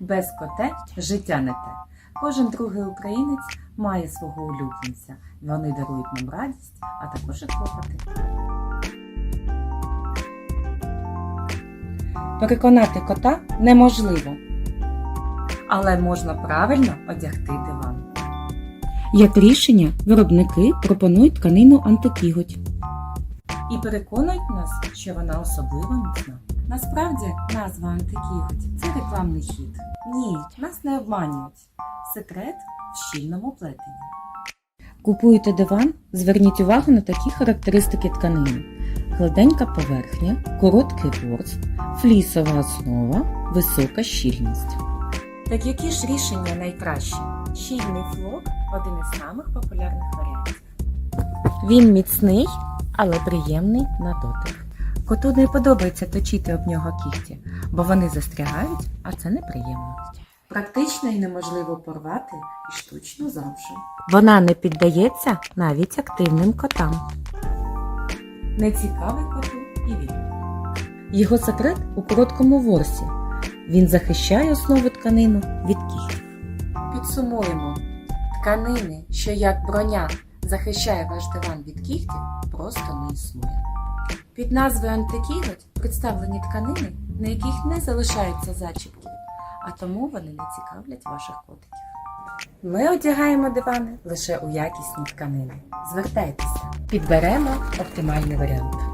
Без коте життя не те. Кожен другий українець має свого улюбленця. Вони дарують нам радість, а також і клопоти. Переконати кота неможливо, але можна правильно одягти диван. Як рішення, виробники пропонують тканину антикіготь і переконують нас, що вона особливо міцна. Насправді назва антикіготь це рекламний хід. Ні, нас не обманюють. Секрет в щільному плетенні. Купуєте диван, зверніть увагу на такі характеристики тканини: гладенька поверхня, короткий ворс, флісова основа, висока щільність. Так які ж рішення найкращі? Щільний флок один із самих популярних варіантів. Він міцний, але приємний на дотик. Коту не подобається точити об нього кігті, бо вони застрягають, а це неприємно. Практично і неможливо порвати і штучно завжди. Вона не піддається навіть активним котам. Не цікавий коту і він. Його секрет у короткому ворсі. Він захищає основу тканину від кігтів. Підсумуємо: тканини, що як броня захищає ваш диван від кігтів, просто не існує. Під назвою антикіготь представлені тканини, на яких не залишаються зачіпки, а тому вони не цікавлять ваших котиків. Ми одягаємо дивани лише у якісні тканини. Звертайтеся, підберемо оптимальний варіант.